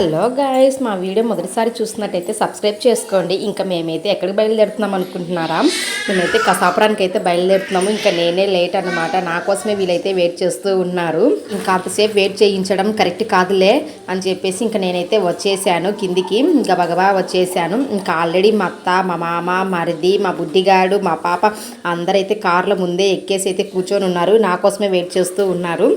Hello guys మా video మొదటిసారి చూసినట్టయితే సబ్స్క్రైబ్ చేసుకోండి. ఇంకా మేమైతే ఎక్కడికి బయలుదేరుతున్నాం అనుకుంటున్నారా? మేమైతే కసాపురానికి అయితే బయలుదేరుతున్నాము. ఇంకా నేనే లేట్ అన్నమాట. నా కోసమే వీళ్ళైతే వెయిట్ చేస్తూ ఉన్నారు. ఇంకా అంతసేపు వెయిట్ చేయించడం కరెక్ట్ కాదులే అని చెప్పేసి ఇంకా నేనైతే వచ్చేసాను కిందికి. గబగబా వచ్చేసాను. ఇంకా ఆల్రెడీ మా అత్త మా మామ మరిది మా బుడ్డిగాడు మా పాప అందరైతే కార్ల ముందే ఎక్కేసి అయితే కూర్చొని ఉన్నారు. నా కోసమే వెయిట్ చేస్తూ ఉన్నారు.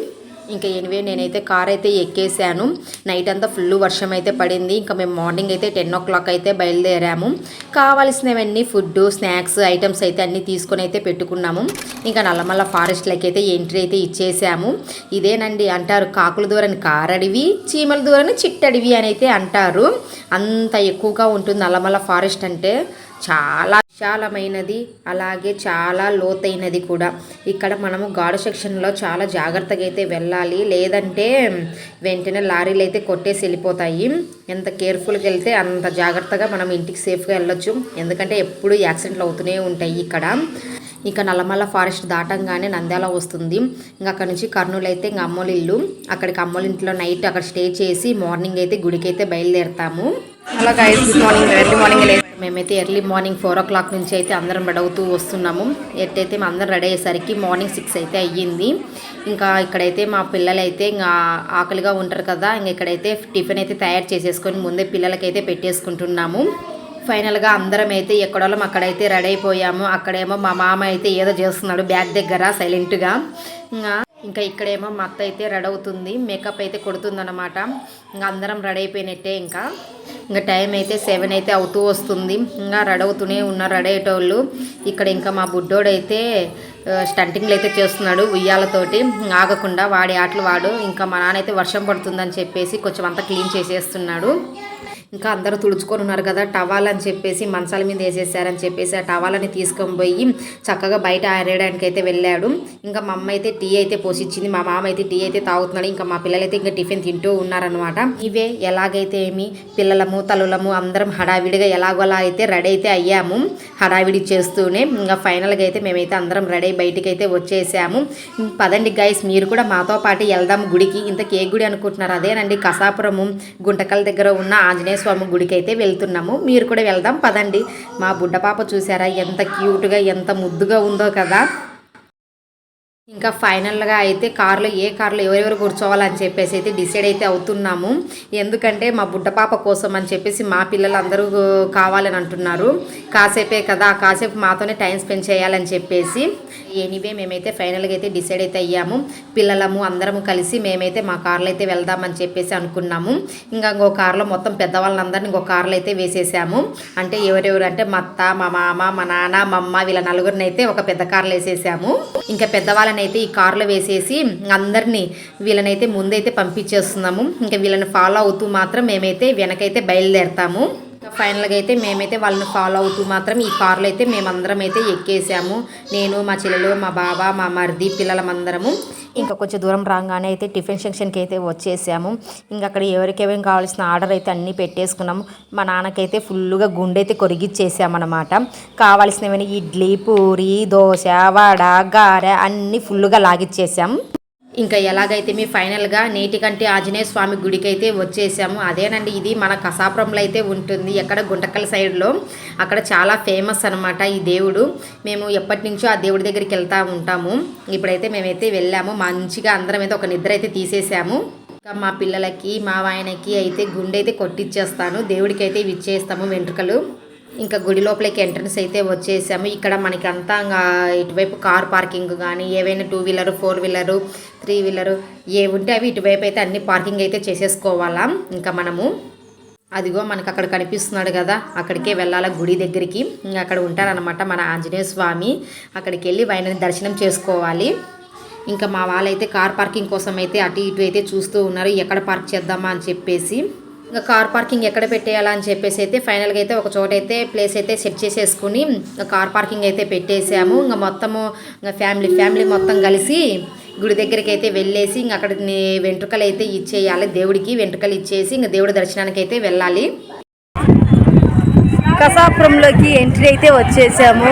ఇంకా ఎనివే నేనైతే కార్ అయితే ఎక్కేసాను నైట్ అంతా ఫుల్ వర్షం అయితే పడింది. ఇంకా మేము మార్నింగ్ అయితే టెన్ ఓ క్లాక్ అయితే బయలుదేరాము. కావాల్సినవన్నీ ఫుడ్ స్నాక్స్ ఐటమ్స్ అయితే అన్నీ తీసుకొని అయితే పెట్టుకున్నాము. ఇంకా నల్లమల్ల ఫారెస్ట్లకి అయితే ఎంట్రీ అయితే ఇచ్చేసాము ఇదేనండి అంటారు కాకుల దూరని కారడివి చీమల దూరని చిట్టడివి అని అయితే అంటారు. అంత ఎక్కువగా ఉంటుంది నల్లమల్ల ఫారెస్ట్ అంటే. చాలా విశాలమైనది అలాగే చాలా లోతైనది కూడా. ఇక్కడ మనము గాడు సెక్షన్లో చాలా జాగ్రత్తగా అయితే వెళ్ళాలి. లేదంటే వెంటనే లారీలు అయితే కొట్టేసి వెళ్ళిపోతాయి. ఎంత కేర్ఫుల్గా వెళ్తే అంత జాగ్రత్తగా మనం ఇంటికి సేఫ్గా వెళ్ళొచ్చు. ఎందుకంటే ఎప్పుడు యాక్సిడెంట్లు అవుతూనే ఉంటాయి ఇక్కడ. ఇంకా నల్లమల్ల ఫారెస్ట్ దాటంగానే నంద్యాల వస్తుంది. ఇంకా అక్కడ నుంచి కర్నూలు అయితే ఇంకా అమ్మోళ్ళ ఇల్లు అక్కడికి అమ్మోళ్ళ ఇంట్లో నైట్ అక్కడ స్టే చేసి మార్నింగ్ అయితే గుడికి అయితే బయలుదేరుతాము. Hello guys good morning early morning లేదు మేమైతే early morning four o'clock నుంచి అయితే అందరం రెడీ అవుతూ వస్తున్నాము. ఎట్టయితే మేము అందరం రెడీ అయ్యేసరికి మార్నింగ్ సిక్స్ అయితే అయ్యింది. ఇంకా ఇక్కడైతే మా పిల్లలు అయితే ఇంకా ఆకలిగా ఉంటారు కదా ఇంక ఇక్కడైతే టిఫిన్ అయితే తయారు చేసేసుకొని ముందే పిల్లలకైతే పెట్టేసుకుంటున్నాము. ఫైనల్గా అందరం అయితే ఎక్కడోళ్ళం అక్కడైతే రెడీ అయిపోయాము. అక్కడేమో మా మామ అయితే ఏదో చేస్తున్నాడు బ్యాగ్ దగ్గర సైలెంట్గా ఇంకా ఇక్కడేమో మా అత్త అయితే రెడీ అవుతుంది. మేకప్ అయితే కొడుతుందనమాట ఇంకా అందరం రెడీ అయిపోయినట్టే ఇంకా. ఇంకా టైం అయితే సెవెన్ అయితే అవుతూ వస్తుంది. ఇంకా రెడీ అవుతూనే ఉన్నారు రెడీ అయ్యేటోళ్ళు. ఇక్కడ ఇంకా మా బుడ్డోడైతే స్టంటింగ్లు అయితే చేస్తున్నాడు ఉయ్యాలతోటి. ఆగకుండా వాడి ఆటలు వాడు. ఇంకా మా నాన్న అయితే వర్షం పడుతుందని చెప్పేసి కొంచెం అంతా క్లీన్ చేసేస్తున్నాడు. ఇంకా అందరూ తుడుచుకొని ఉన్నారు కదా టవాల్ అని చెప్పేసి మంచాల మీద వేసేసారని చెప్పేసి ఆ టవాలని తీసుకొని పోయి చక్కగా బయట ఆరేయడానికి అయితే వెళ్ళాడు. ఇంకా మా అమ్మ అయితే టీ అయితే పోసిచ్చింది మా మామ అయితే టీ అయితే తాగుతున్నాడు ఇంకా మా పిల్లలైతే ఇంకా టిఫిన్ తింటూ ఉన్నారనమాట ఇవే ఎలాగైతే ఏమి పిల్లలము తల్లులము అందరం హడావిడిగా ఎలాగోలా అయితే రెడీ అయితే అయ్యాము. హడావిడి చేస్తూనే ఇంకా ఫైనల్గా అయితే మేమైతే అందరం రెడీ బయటికి అయితే వచ్చేసాము. పదండి గైస్ మీరు కూడా మాతో పాటు వెళ్దాం గుడికి. ఇంత ఏ గుడి అనుకుంటున్నారు అదేనండి కసాపురము గుంటకల్ దగ్గర ఉన్న ఆంజనేయ స్వామి గుడికి అయితే వెళ్తున్నాము. మీరు కూడా వెళ్దాం పదండి. మా బుడ్డ పాప చూసారా? ఎంత క్యూట్గా ఎంత ముద్దుగా ఉందో కదా. ఇంకా ఫైనల్గా అయితే కార్లో ఏ కార్లో ఎవరెవరు కూర్చోవాలని చెప్పేసి అయితే డిసైడ్ అయితే అవుతున్నాము. ఎందుకంటే మా బుడ్డ పాప కోసం అని చెప్పేసి మా పిల్లలు అందరూ కావాలని అంటున్నారు. కాసేపే కదా కాసేపు మాతోనే టైం స్పెండ్ చేయాలని చెప్పేసి. ఎనీవే మేమైతే ఫైనల్గా అయితే డిసైడ్ అయితే అయ్యాము. పిల్లలము అందరము కలిసి మేమైతే మా కార్లో అయితే వెళ్దామని చెప్పేసి అనుకున్నాము. ఇంకా ఇంకో కార్లో మొత్తం పెద్దవాళ్ళందరినీ ఇంకో కార్లో అయితే వేసేసాము. అంటే ఎవరెవరు అంటే మా అత్త మా మామ మా నాన్న మా అమ్మ వీళ్ళ నలుగురిని అయితే ఒక పెద్ద కార్లో వేసేసాము. ఇంకా పెద్దవాళ్ళని అయితే ఈ కార్లో వేసేసి అందరినీ వీళ్ళనైతే ముందైతే పంపించేస్తున్నాము. ఇంకా వీళ్ళని ఫాలో అవుతూ మాత్రం మేమైతే వెనకైతే బయలుదేరతాము. ఫైనల్గా అయితే మేమైతే వాళ్ళని ఫాలో అవుతూ మాత్రం ఈ కార్లో అయితే మేమందరం అయితే ఎక్కేసాము. నేను మా చెల్లెలు మా బాబా మా మరిది పిల్లలమందరము. ఇంకా కొంచెం దూరం రాగానే అయితే టిఫిన్ సెక్షన్కి అయితే వచ్చేసాము. ఇంకా అక్కడ ఎవరికేమేం కావాల్సిన ఆర్డర్ అయితే అన్నీ పెట్టేసుకున్నాము. మా నాన్నకైతే ఫుల్గా గుండె అయితే కొరిగిచ్చేసామన్నమాట. కావాల్సినవన్నీ ఇడ్లీ పూరి దోశ వడ గారె అన్నీ ఫుల్గా లాగిచ్చేసాము. ఇంకా ఎలాగైతే మీ ఫైనల్గా నేటికంటే ఆంజనేయ స్వామి గుడికి అయితే వచ్చేసాము అదేనండి. ఇది మన కసాపురంలో అయితే ఉంటుంది. ఎక్కడ గుంటకల్ సైడ్లో అక్కడ చాలా ఫేమస్ అనమాట ఈ దేవుడు. మేము ఎప్పటి నుంచో ఆ దేవుడి దగ్గరికి వెళ్తూ ఉంటాము. ఇప్పుడైతే మేమైతే వెళ్ళాము. మంచిగా అందరం అయితే ఒక నిద్ర అయితే తీసేసాము. ఇంకా మా పిల్లలకి మా ఆయనకి అయితే గుండె అయితే కొట్టిచ్చేస్తాను. దేవుడికి అయితే ఇవి ఇచ్చేస్తాము వెంట్రుకలు. ఇంకా గుడి లోపలికి ఎంట్రన్స్ అయితే వచ్చేసాము. ఇక్కడ మనకి అంతా ఇంకా ఇటువైపు కార్ పార్కింగ్ కానీ ఏవైనా two wheeler four wheeler three wheeler ఏ ఉంటే అవి ఇటువైపు అయితే అన్ని పార్కింగ్ అయితే చేసేసుకోవాలా. ఇంకా మనము అదిగో మనకు అక్కడ కనిపిస్తున్నాడు కదా అక్కడికే వెళ్ళాలా గుడి దగ్గరికి. ఇంకా అక్కడ ఉంటారనమాట మన ఆంజనేయ స్వామి. అక్కడికి వెళ్ళి ఆయనని దర్శనం చేసుకోవాలి. ఇంకా మా వాళ్ళైతే కార్ పార్కింగ్ కోసం అయితే అటు ఇటు అయితే చూస్తూ ఉన్నారు. ఎక్కడ పార్క్ చేద్దామా అని చెప్పేసి. ఇంకా కార్ పార్కింగ్ ఎక్కడ పెట్టేయాలా అని చెప్పేసి అయితే ఫైనల్గా అయితే ఒక చోట అయితే ప్లేస్ అయితే సెట్ చేసేసుకుని కార్ పార్కింగ్ అయితే పెట్టేసాము. ఇంకా మొత్తము ఇంకా ఫ్యామిలీ ఫ్యామిలీ మొత్తం కలిసి గుడి దగ్గరికి అయితే వెళ్ళేసి ఇంకా అక్కడ వెంట్రుకలు అయితే ఇచ్చేయాలి. దేవుడికి వెంట్రుకలు ఇచ్చేసి ఇంకా దేవుడి దర్శనానికి అయితే వెళ్ళాలి. కసాపురంలోకి ఎంట్రీ అయితే వచ్చేసాము.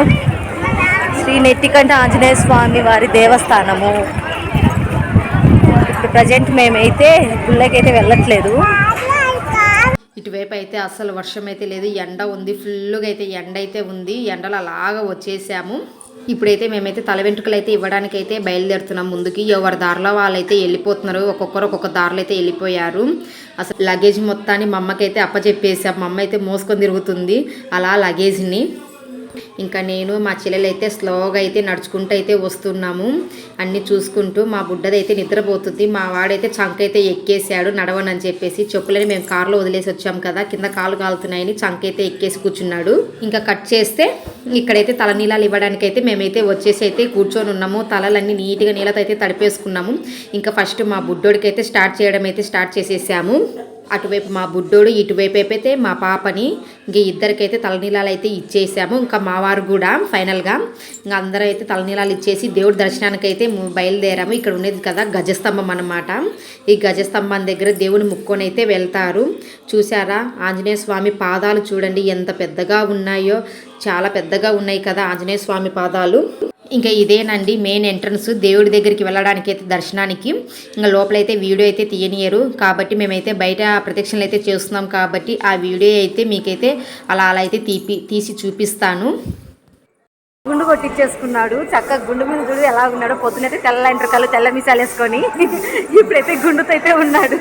శ్రీ నెట్టికంఠ ఆంజనేయ స్వామి వారి దేవస్థానము. ఇప్పుడు ప్రజెంట్ మేమైతే గుళ్ళకైతే వెళ్ళట్లేదు. ఇటువైపు అయితే అసలు వర్షం అయితే లేదు. ఎండ ఉంది ఫుల్గా అయితే ఎండ అయితే ఉంది. ఎండలు అలాగా వచ్చేసాము. ఇప్పుడైతే మేమైతే తల వెంట్రుకలు అయితే ఇవ్వడానికి అయితే బయలుదేరుతున్నాం ముందుకి. ఎవరి దారిలో వాళ్ళైతే వెళ్ళిపోతున్నారు. ఒక్కొక్కరు ఒక్కొక్క దారిలో అయితే వెళ్ళిపోయారు. అసలు లగేజ్ మొత్తాన్ని మా అమ్మకైతే అప్పచెప్పేసాం మా అమ్మ అయితే మోసుకొని తిరుగుతుంది. అలా లగేజ్ని ఇంకా నేను మా చెల్లెలు అయితే స్లోగా అయితే నడుచుకుంటూ అయితే వస్తున్నాము. అన్నీ చూసుకుంటూ మా బుడ్డది అయితే నిద్రపోతుంది. మా వాడైతే చంక అయితే ఎక్కేసాడు నడవనని చెప్పేసి చెప్పులని మేము కారులో వదిలేసి వచ్చాం కదా కింద కాలు కాలుతున్నాయని చంక అయితే ఎక్కేసి కూర్చున్నాడు. ఇంకా కట్ చేస్తే ఇక్కడైతే తల నీళ్ళాలు ఇవ్వడానికి అయితే మేమైతే వచ్చేసి అయితే కూర్చొని ఉన్నాము. తలలన్నీ నీట్గా నీళ్ళతో అయితే తడిపేసుకున్నాము. ఇంకా ఫస్ట్ మా బుడ్డోడికి అయితే స్టార్ట్ చేయడం అయితే స్టార్ట్ చేసేసాము. అటువైపు మా బుడ్డోడు ఇటువైపు అయితే మా పాపని ఇంక ఇద్దరికైతే తలనీలాలు అయితే ఇచ్చేసాము. ఇంకా మా వారు కూడా ఫైనల్గా ఇంకా అందరూ అయితే తలనీలాలు ఇచ్చేసి దేవుడి దర్శనానికి అయితే బయలుదేరాము. ఇక్కడ ఉండేది కదా గజస్తంభం అన్నమాట. ఈ గజస్తంభం దగ్గర దేవుని ముక్కొని అయితే వెళ్తారు. చూసారా ఆంజనేయ స్వామి పాదాలు చూడండి ఎంత పెద్దగా ఉన్నాయో. చాలా పెద్దగా ఉన్నాయి కదా ఆంజనేయ స్వామి పాదాలు. ఇంకా ఇదేనండి మెయిన్ ఎంట్రన్స్ దేవుడి దగ్గరికి వెళ్ళడానికి అయితే దర్శనానికి ఇంకా లోపలైతే వీడియో అయితే తీయనియరు. కాబట్టి మేమైతే బయట ప్రదక్షిణలు అయితే చేస్తున్నాం కాబట్టి ఆ వీడియో అయితే మీకైతే అలా అలా అయితే తీపి తీసి చూపిస్తాను. గుండు కొట్టించేసుకున్నాడు చక్కగా గుండు మీద గుడి ఎలా ఉన్నాడు. పొద్దునైతే తెల్ల ఎంట్రకలు తెల్ల మీసాలు వేసుకొని ఇప్పుడైతే గుండుతో అయితే ఉన్నాడు.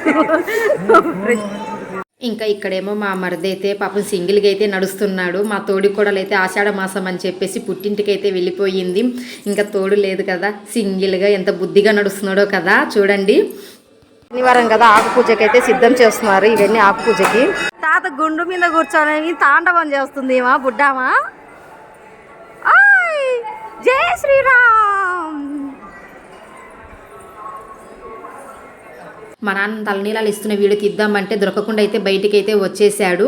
ఇంకా ఇక్కడేమో మా మరిది అయితే పాపం సింగిల్గా అయితే నడుస్తున్నాడు. మా తోడి కూడా అయితే ఆషాఢ మాసం అని చెప్పేసి పుట్టింటికి అయితే వెళ్ళిపోయింది. ఇంకా తోడు లేదు కదా సింగిల్గా ఎంత బుద్ధిగా నడుస్తున్నాడో కదా చూడండి. శనివారం కదా ఆకు పూజకి అయితే సిద్ధం చేస్తున్నారు ఇవన్నీ ఆకు పూజకి. తాత గుండు మీద కూర్చొని తాండవం చేస్తుంది ఏమా బుడ్డామా? ఆయ్! జై శ్రీరామ్! మా నాన్న తలనీలాలు ఇస్తున్న వీడియో తీద్దామంటే దొరకకుండా అయితే బయటికి అయితే వచ్చేసాడు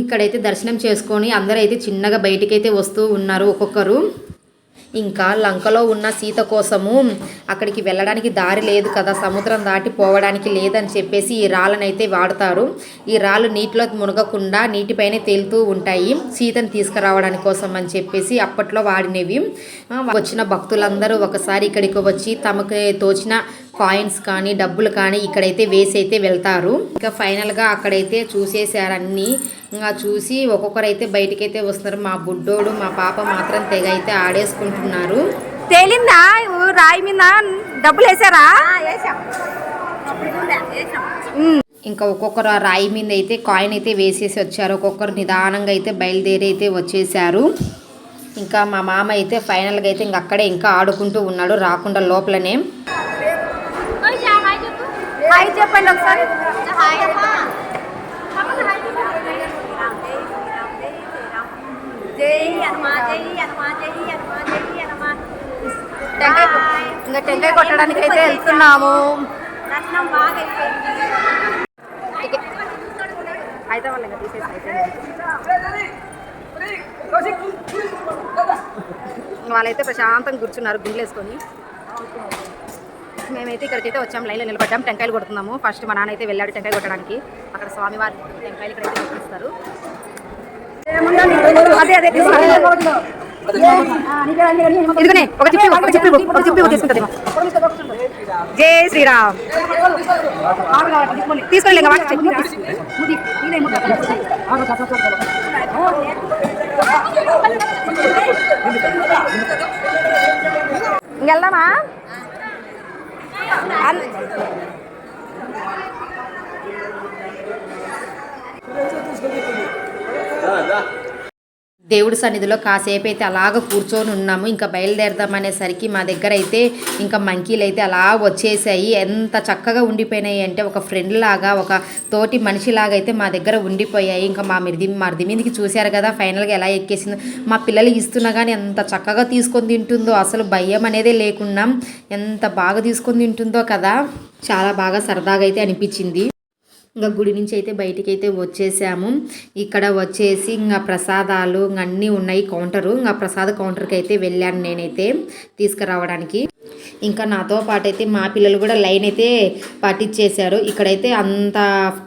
ఇక్కడైతే దర్శనం చేసుకొని అందరూ అయితే చిన్నగా బయటికైతే వస్తూ ఉన్నారు ఒక్కొక్కరు. ఇంకా లంకలో ఉన్న సీత కోసము అక్కడికి వెళ్ళడానికి దారి లేదు కదా సముద్రం దాటి పోవడానికి లేదని చెప్పేసి ఈ రాళ్ళనైతే వాడతారు. ఈ రాళ్ళు నీటిలో మునగకుండా నీటిపైనే తేలుతూ ఉంటాయి. సీతను తీసుకురావడానికి కోసం అని చెప్పేసి అప్పట్లో వాడినవి. వచ్చిన భక్తులందరూ ఒకసారి ఇక్కడికి వచ్చి తమకు తోచిన కాయిన్స్ కానీ డబ్బులు కానీ ఇక్కడైతే వేసి అయితే వెళ్తారు. ఇంకా ఫైనల్గా అక్కడైతే చూసేసారన్నీ ఇంకా చూసి ఒక్కొక్కరైతే బయటికైతే వస్తున్నారు. మా బుడ్డోడు మా పాప మాత్రం తెగ అయితే ఆడేసుకుంటున్నారు. తేలిందా? రాయి మీద డబ్బులు వేసారా? ఇంకా ఒక్కొక్కరు ఆ రాయి మీద అయితే కాయిన్ అయితే వేసేసి వచ్చారు. ఒక్కొక్కరు నిదానంగా అయితే బయలుదేరి అయితే వచ్చేసారు ఇంకా మా మామ అయితే ఫైనల్గా అయితే ఇంక అక్కడే ఇంకా ఆడుకుంటూ ఉన్నాడు రాకుండా లోపలనే. హాయ్ చెప్పండి ఒకసారి. టెంకాయ ఇంకా టెంకాయ కొట్టడానికి అయితే వెళ్తున్నాము. అయితే వాళ్ళు ఇంకా తీసేసి అయిపోయింది. వాళ్ళైతే ప్రశాంతంగా కూర్చున్నారు గుండెలు వేసుకొని మేమైతే ఇక్కడికైతే వచ్చాం లైన్లో నిలబడ్డాం టెంకాయలు కొడుతున్నాము. ఫస్ట్ మా నాన్న అయితే వెళ్ళాడు టెంకాయ కొట్టడానికి. అక్కడ స్వామివారి టెంకాయలు ఇక్కడైతే కొట్టిస్తారు అదే ఇదిగోనే ఒక చిప్పి ఒక చిప్పి ఒక చిప్పి తీసుకుంటుంది జై శ్రీరామ్. తీసుకోండి ఇంకెళ్దామా? వాటి చెప్పు. దేవుడి సన్నిధిలో కాసేపు అయితే అలాగ కూర్చొని ఉన్నాము. ఇంకా బయలుదేరదామనేసరికి మా దగ్గర అయితే ఇంకా మంకీలు అయితే అలా వచ్చేసాయి. ఎంత చక్కగా ఉండిపోయినాయి అంటే ఒక ఫ్రెండ్ లాగా ఒక తోటి మనిషిలాగా అయితే మా దగ్గర ఉండిపోయాయి. ఇంకా మా మిరిది మరిది మీదకి చూశారు కదా ఫైనల్గా ఎలా ఎక్కేసిందో. మా పిల్లలకి ఇస్తున్నా కానీ ఎంత చక్కగా తీసుకొని తింటుందో అసలు భయం అనేదే లేకుండా ఎంత బాగా తీసుకొని తింటుందో కదా చాలా బాగా సరదాగా అయితే అనిపించింది. ఇంకా గుడి నుంచి అయితే బయటికి అయితే వచ్చేసాము. ఇక్కడ వచ్చేసి ఇంకా ప్రసాదాలు అన్నీ ఉన్నాయి కౌంటరు ఇంకా ప్రసాద కౌంటర్కి అయితే వెళ్ళాను నేనైతే తీసుకురావడానికి. ఇంకా నాతో పాటు అయితే మా పిల్లలు కూడా లైన్ అయితే పాటించేశారు ఇక్కడైతే అంత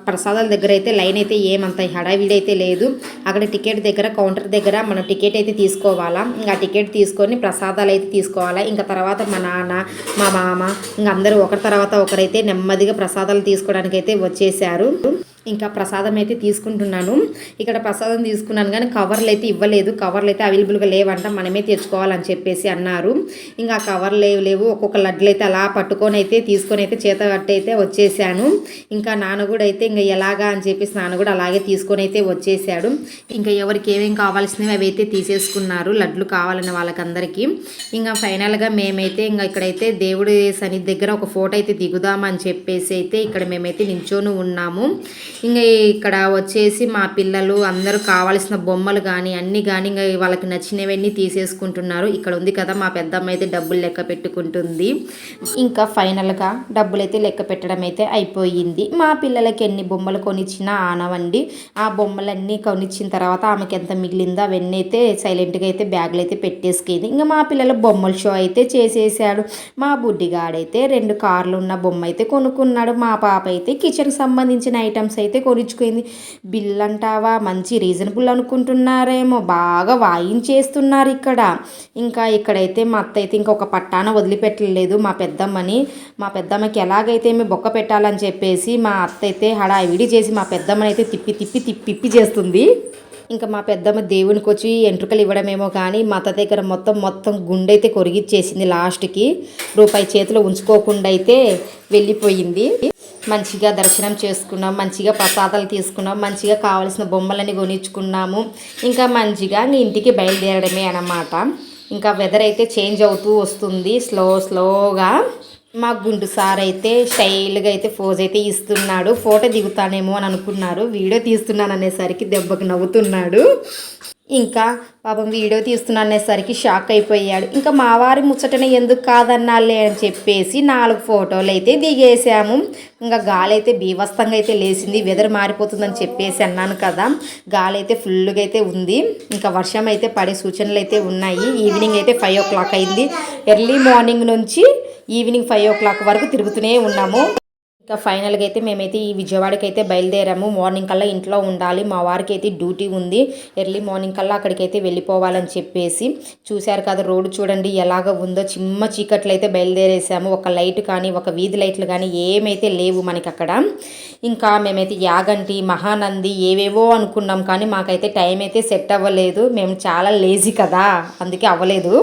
ప్రసాదాల దగ్గర అయితే లైన్ అయితే ఏమంత హడావిడి అయితే లేదు. అక్కడ టికెట్ దగ్గర కౌంటర్ దగ్గర మనం టికెట్ అయితే తీసుకోవాలా? ఇంకా టికెట్ తీసుకొని ప్రసాదాలు అయితే తీసుకోవాలా? ఇంకా తర్వాత మా నాన్న మా మామ ఇంకా అందరూ ఒకరి తర్వాత ఒకరైతే నెమ్మదిగా ప్రసాదాలు తీసుకోవడానికి అయితే వచ్చేసారు ఇంకా ప్రసాదం అయితే తీసుకుంటున్నాను. ఇక్కడ ప్రసాదం తీసుకున్నాను కానీ కవర్లు అయితే ఇవ్వలేదు. కవర్లు అయితే అవైలబుల్గా లేవంట. మనమే తెచ్చుకోవాలని చెప్పేసి అన్నారు. ఇంకా ఆ కవర్లు లేవు లేవు. ఒక్కొక్క లడ్లు అయితే అలా పట్టుకొని అయితే తీసుకొని అయితే చేత అయితే వచ్చేసాను. ఇంకా నాన్న కూడా అయితే ఇంకా ఎలాగా అని చెప్పేసి నాన్న కూడా అలాగే తీసుకొని అయితే వచ్చేసాడు. ఇంకా ఎవరికి ఏమేమి కావాల్సినవి అవి అయితే తీసేసుకున్నారు. లడ్లు కావాలని వాళ్ళకందరికీ. ఇంకా ఫైనల్గా మేమైతే ఇంకా ఇక్కడైతే దేవుడి సన్నిధి దగ్గర ఒక ఫోటో అయితే దిగుదామని చెప్పేసి అయితే ఇక్కడ మేమైతే నించొని ఉన్నాము. ఇంకా ఇక్కడ వచ్చేసి మా పిల్లలు అందరూ కావాల్సిన బొమ్మలు కానీ అన్నీ కానీ ఇంకా వాళ్ళకి నచ్చినవన్నీ తీసేసుకుంటున్నారు. ఇక్కడ ఉంది కదా మా పెద్దమ్మ అయితే డబ్బులు లెక్క పెట్టుకుంటుంది. ఇంకా ఫైనల్గా డబ్బులు అయితే లెక్క పెట్టడం అయితే అయిపోయింది. మా పిల్లలకి ఎన్ని బొమ్మలు కొనిచ్చినా ఆనవండి. ఆ బొమ్మలన్నీ కొనిచ్చిన తర్వాత ఆమెకి ఎంత మిగిలిందో అవన్నీ అయితే సైలెంట్గా అయితే బ్యాగులు అయితే పెట్టేసుకేది. ఇంకా మా పిల్లల బొమ్మల షో అయితే చేసేసాడు. మా బుడ్డిగాడైతే రెండు కార్లు ఉన్న బొమ్మ అయితే కొనుక్కున్నాడు. మా పాప అయితే కిచెన్కి సంబంధించిన ఐటమ్స్ అయితే అయితే కొనిచ్చుకుంది. బిల్ అంటావా మంచి రీజనబుల్ అనుకుంటున్నారేమో. బాగా వాయించేస్తున్నారు ఇక్కడ. ఇంకా ఇక్కడైతే మా అత్త అయితే ఇంకొక పట్టాన వదిలిపెట్టలేదు. మా పెద్దమ్మని మా పెద్దమ్మకి ఎలాగైతే మేము బొక్క పెట్టాలని చెప్పేసి మా అత్త అయితే హడావిడి చేసి మా పెద్దమ్మని అయితే తిప్పి తిప్పి తిప్పి తిప్పి చేస్తుంది. ఇంకా మా పెద్దమ్మ దేవునికి వచ్చి ఎంట్రుకలు ఇవ్వడమేమో కానీ మా అత్త దగ్గర మొత్తం మొత్తం గుండె అయితే కొరిగిచ్చేసింది లాస్ట్కి. రూపాయి చేతిలో ఉంచుకోకుండా అయితే వెళ్ళిపోయింది. మంచిగా దర్శనం చేసుకున్నాం మంచిగా ప్రసాదాలు తీసుకున్నాం మంచిగా కావాల్సిన బొమ్మలని కొనిచ్చుకున్నాము. ఇంకా మంచిగా ఇంక ఇంటికి బయలుదేరడమే అన్నమాట. ఇంకా వెదర్ అయితే చేంజ్ అవుతూ వస్తుంది. స్లో స్లోగా మా గుండు సార్ అయితే స్టైల్గా అయితే ఫోజ్ అయితే ఇస్తున్నాడు. ఫోటో దిగుతానేమో అని అనుకున్నారు. వీడియో తీస్తున్నాను అనేసరికి దెబ్బకు నవ్వుతున్నాడు. ఇంకా పాపం వీడియో తీస్తున్నా అనేసరికి షాక్ అయిపోయాడు. ఇంకా మా వారి ముచ్చటనే ఎందుకు కాదన్నాలే అని చెప్పేసి నాలుగు ఫోటోలు అయితే దిగేసాము ఇంకా గాలి అయితే బీభస్తంగా అయితే లేచింది వెదర్ మారిపోతుందని చెప్పేసి అన్నాను కదా. గాలి అయితే ఫుల్గా అయితే ఉంది. ఇంకా వర్షం అయితే పడే సూచనలు అయితే ఉన్నాయి. ఈవినింగ్ అయితే ఫైవ్ ఓ క్లాక్ అయింది. ఎర్లీ మార్నింగ్ నుంచి ఈవినింగ్ ఫైవ్ ఓ క్లాక్ వరకు తిరుగుతూనే ఉన్నాము. ఇంకా ఫైనల్గా అయితే మేమైతే ఈ విజయవాడకి అయితే బయలుదేరాము. మార్నింగ్ కల్లా ఇంట్లో ఉండాలి. మా వారికి అయితే డ్యూటీ ఉంది. ఎర్లీ మార్నింగ్ కల్లా అక్కడికి అయితే వెళ్ళిపోవాలని చెప్పేసి చూశారు కదా రోడ్డు చూడండి ఎలాగ ఉందో. చిమ్మ చీకట్లు అయితే బయలుదేరేసాము. ఒక లైట్ కానీ ఒక వీధి లైట్లు కానీ ఏమైతే లేవు మనకి అక్కడ ఇంకా మేమైతే యాగంటి మహానంది ఏవేవో అనుకున్నాం కానీ మాకైతే టైం అయితే సెట్ అవ్వలేదు. మేము చాలా లేజీ కదా. అందుకే అవ్వలేదు.